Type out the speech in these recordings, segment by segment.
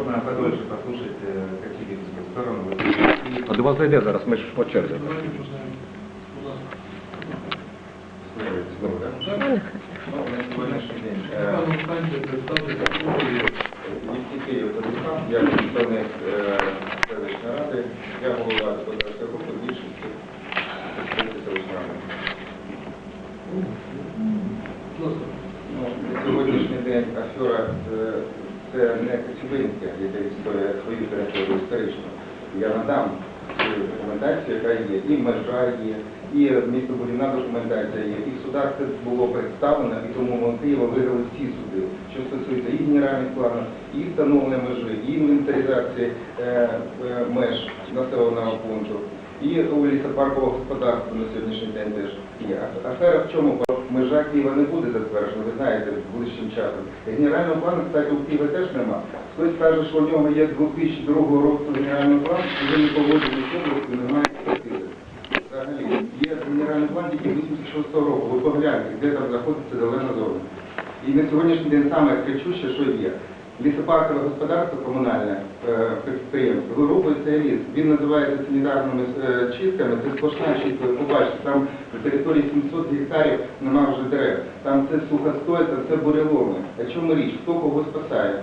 можно подольше послушать, э, какие видите стороны. вы и А до вас зайде зараз, ми ж по черзі. слухаете слово, да? Ну, на сьогоднішній день. е, Євтіхеєв Владислав, я представник е, селищної ради, я голова депутатської групи більшості представників селищної ради. Ну, на сьогоднішній день афера е, це не Коцюбинська, яка відстоює свою територію історично. Я надам свою документацію, яка є, і межа є, і містобудівна документація є. І в судах це було представлено, і тому ми Києва виграли всі суди, що стосується і генеральних планів, і встановлення межі, і інвентаризації е, е, меж населеного пункту. І у лісопаркового господарства на сьогоднішній день теж є. Афера в чому? Межа Києва не буде затверджена, ви знаєте, ближчим часом. Генерального плану, кстати, у Києва теж нема. Хтось каже, що у нього є 2002 року генеральний план, і він не поводить нічого, і немає експертизи. Взагалі, є генеральний план тільки 86 року. Ви погляньте, де там знаходиться зелена зона. І на сьогоднішній день саме кричуще, що є. Лісопаркове господарство комунальне е, підприємство вирубує цей ліс. Він називається санітарними е, чистками. Це сплошна чистка. Ви побачите, там на території 700 гектарів нема вже дерев. Там це сухостой, там це буреломи. А чому річ? Хто кого спасає?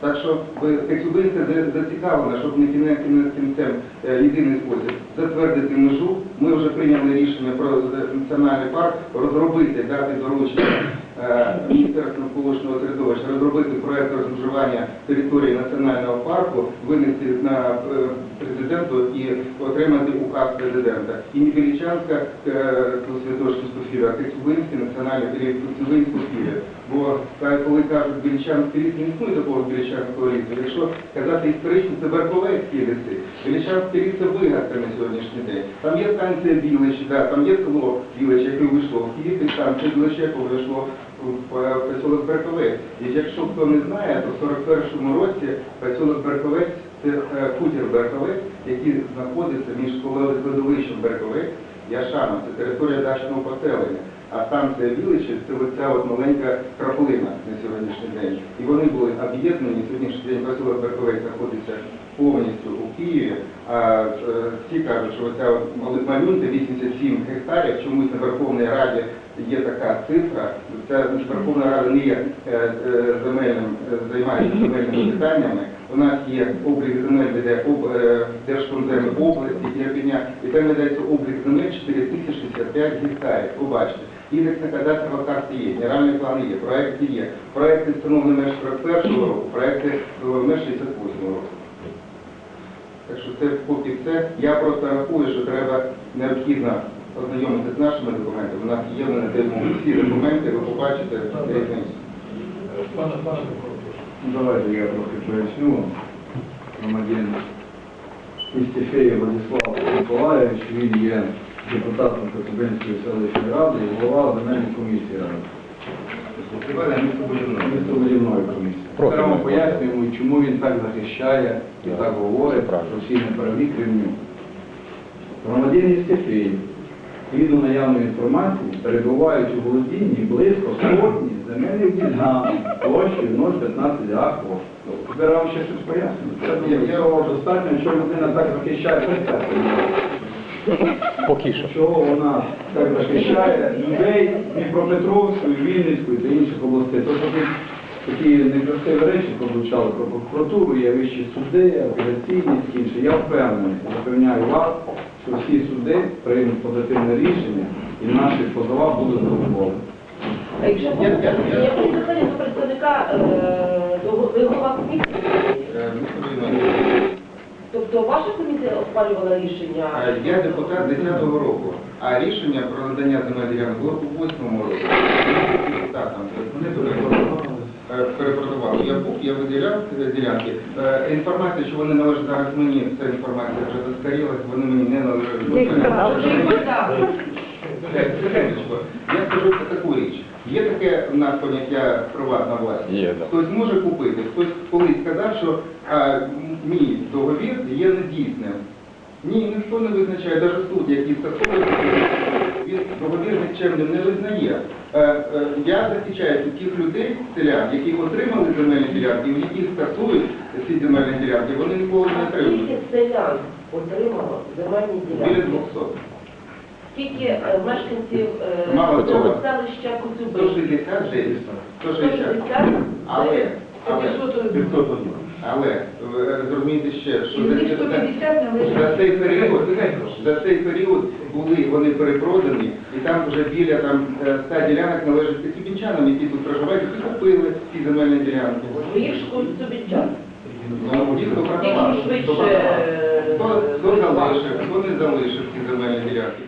Так що ви Коцюбинська за- зацікавлена, щоб не кінець кінець кінцем е, єдиний спосіб затвердити межу. Ми вже прийняли рішення про е, національний парк розробити, дати доручення е, Міністерству навколишнього середовища, розробити проект розмежування території національного парку, винести на е, президенту і отримати указ президента. І не Білічанська Святошинську філію, а Коцюбинський національний період Коцюбинську філію. Бо коли кажуть Білічанський ліс, не існує такого Білічанського лісу. Якщо казати історично, це Берковецькі ліси. Білічанський ліс це вигадка на сьогоднішній день. Там є станція Білич, да, там є село Білич, яке вийшло в Київ, і станція Білич, яке вийшло в поселок Берковець. І якщо хто не знає, то в 41-му році поселок Берковець це е, хутір Берковець, який знаходиться між кладовищем Берковець і Ашаном. Це територія дачного поселення. А станція Біличі це оця от маленька краплина на сьогоднішній день. І вони були об'єднані. Сьогоднішній день поселок Берковець знаходиться повністю Києві. А е, всі кажуть, що оця малюнка 87 гектарів, чомусь на Верховній Раді є така цифра. Ця Верховна Рада не є е, е, земельним, е, займається земельними питаннями. У нас є облік земель, де об, е, області, Єрпеня, і там ведеться облік земель 4065 гектарів. Побачите. Індекс на кадастрова карти є, генеральні плани є, проекти є. Проекти встановлені меж 41 року, проекти меж 68 року. Так що це поки все. Я просто рахую, що треба необхідно ознайомитися з нашими документами. У нас є на тему всі документи, ви побачите різницю. Пане, пане Давайте я трохи поясню вам. Громадян Істіфеєв Владислав Миколаївич, він є депутатом Коцюбинської селищної ради і голова земельної комісії ради. Містобудівної. Комісії. Проти Окремо пояснюємо, чому він так захищає і так говорить, що всі неправі крім нього. Громадян Істіфеєв, згідно наявної інформації, перебувають у володінні близько сотні земельних ділянок площею 0,15 га. Тепер вам ще щось поясню. Це думаю, цього достатньо, що людина так захищає що. Чого вона так захищає людей Дніпропетровської, Вінницької та інших областей. То, що тут такі некрасиві речі получали про прокуратуру, є вищі суди, апеляційні і інше. Я впевнений, запевняю вас, що всі суди приймуть позитивне рішення і наші позова будуть задоволені. А якщо Я- я- я- я питання до представника е, до ви голова комісії, Е, містобудівної. тобто ваша комісія ухвалювала рішення? Е, Я депутат 10-го року, а рішення про надання земель ділянок було у 8-му році. Депутатам перепродавали. перепродавали. Я був, я виділяв е, ділянки. Е, Інформація, що вони належать зараз мені, ця інформація вже застаріла, вони мені не належать. Е, Я скажу таку річ. Є таке в нас поняття приватна власність. Хтось може купити, хтось колись сказав, що а, мій договір є недійсним. Ні, ніхто не визначає, навіть суд, який скасовує, він договір нікчемним не визнає. Е, е, Я захищаю тих людей, селян, які отримали земельні ділянки, у яких скасують ці земельні ділянки, вони ніколи не А отримують. скільки селян отримало земельні Біля ділянки? 200. Скільки е, мешканців е, Мало цього того. селища Коцюбин? 160 вже, 160. 160? Але, але, 501. Але, ви зрозумієте ще, що за, за, за цей період, за цей період були вони перепродані, і там вже біля там е, 100 ділянок належить косібінчанам, які тут проживають, які купили ці земельні ділянки. Ну, Ті, хто продавав, е, Хто, хто залишив, хто не залишив ці земельні ділянки.